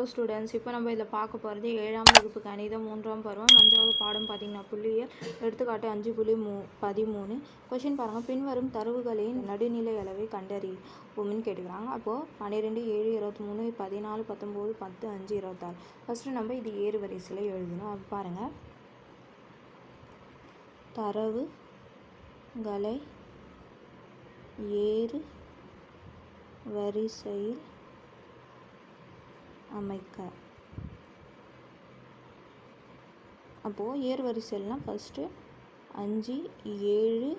Hello students இப்போ நம்ம இதில் பார்க்க போகிறது ஏழாம் வகுப்பு கணிதம் மூன்றாம் பருவம் அஞ்சாவது பாடம் பார்த்தீங்கன்னா புள்ளியல் எடுத்துக்காட்டு அஞ்சு புள்ளி மூ பதிமூணு. கொஷின் பாருங்கள் பின்வரும் தரவுகளின் நடுநிலை அளவை கண்டறிவும்னு கேட்டுக்கிறாங்க. அப்போது பன்னிரெண்டு ஏழு இருபத்தி மூணு பதினாலு பத்தொம்போது பத்து அஞ்சு இருபத்தாறு. ஃபஸ்ட்டு நம்ம இது ஏறு வரிசையில் எழுதணும். அப்போ பாருங்கள் தரவுகளை ஏறு வரிசையில் அமைக்க. அப்போது ஏறு ஃபஸ்ட்டு அஞ்சு ஏழு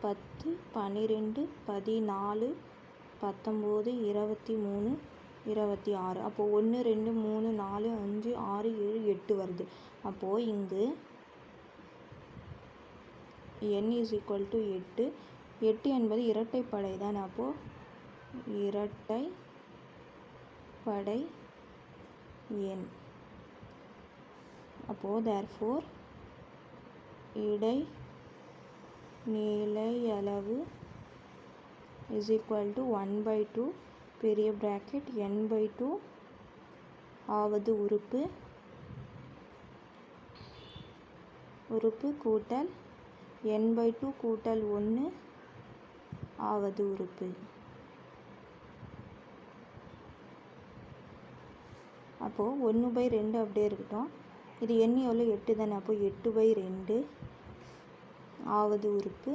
பத்து பன்னிரெண்டு பதினாலு பத்தொம்போது இருபத்தி மூணு இருபத்தி ஆறு அப்போது ஒன்று ரெண்டு மூணு நாலு அஞ்சு ஆறு ஏழு எட்டு வருது. அப்போது இங்கு என் இஸ் ஈக்குவல் டு எட்டு. எட்டு என்பது இரட்டைப்படை தான் அப்போது இரட்டை படை எண் அப்போது தேர்ஃபோர் இடை நிலையளவு is equal to one by two பெரிய ப்ராக்கெட் என் பை டூ ஆவது உறுப்பு உறுப்பு கூட்டல் என் பை டூ கூட்டல் ஒன்று ஆவது உறுப்பு. அப்போது ஒன்று பை ரெண்டு அப்படியே இருக்கட்டும். இது எண்ணி எவ்வளோ எட்டு தானே. அப்போது எட்டு பை ரெண்டு ஆவது உறுப்பு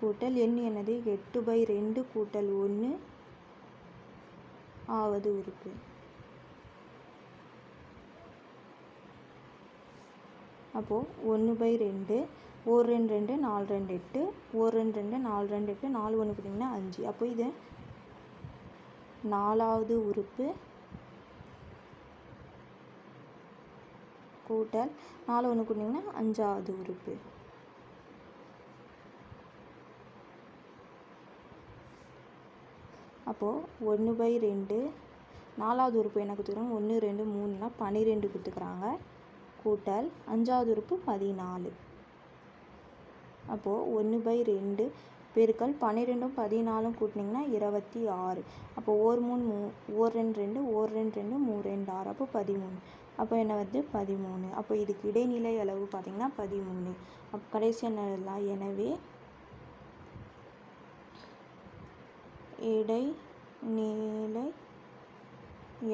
கூட்டல் எண் என்னது? எட்டு பை ரெண்டு கூட்டல் ஒன்று ஆவது உறுப்பு. அப்போது ஒன்று பை ரெண்டு ஒரு ரெண்டு ரெண்டு நாலு ரெண்டு எட்டு ஒரு ரெண்டு ரெண்டு நாலு ரெண்டு எட்டு நாலு ஒன்று பார்த்தீங்கன்னா அஞ்சு. அப்போ இது நாலாவது உறுப்பு. கூட்டல் நாலு ஒன்று கூட்டிங்கன்னா அஞ்சாவது உறுப்பு. அப்போது ஒன்று பை ரெண்டு. நாலாவது உறுப்பு என்ன கொடுத்துக்கிறாங்க ஒன்று ரெண்டு மூணுனா பன்னிரெண்டு கொடுத்துக்கிறாங்க கூட்டல் அஞ்சாவது உறுப்பு பதினாலு. அப்போது ஒன்று பை ரெண்டு. பெருக்கல் பன்னிரெண்டும் பதினாலும் கூட்டினீங்கன்னா இருபத்தி ஆறு. அப்போ ஒரு மூணு மூ ஒரு ரெண்டு ரெண்டு ஓர் ரெண்டு ரெண்டு மூ ரெண்டு ஆறு. அப்போ பதிமூணு. அப்போ என்ன வருது? பதிமூணு. அப்போ இதுக்கு இடைநிலை அளவு பார்த்திங்கன்னா பதிமூணு. அப்போ கடைசி என்ன எழுதலாம்? எனவே இடைநிலை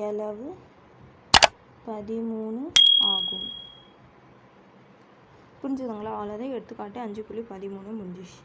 அளவு பதிமூணு ஆகும். புரிஞ்சுதுங்களா? அவ்வளோதான் எடுத்துக்காட்டு அஞ்சு புள்ளி பதிமூணு முடிஞ்சிச்சு.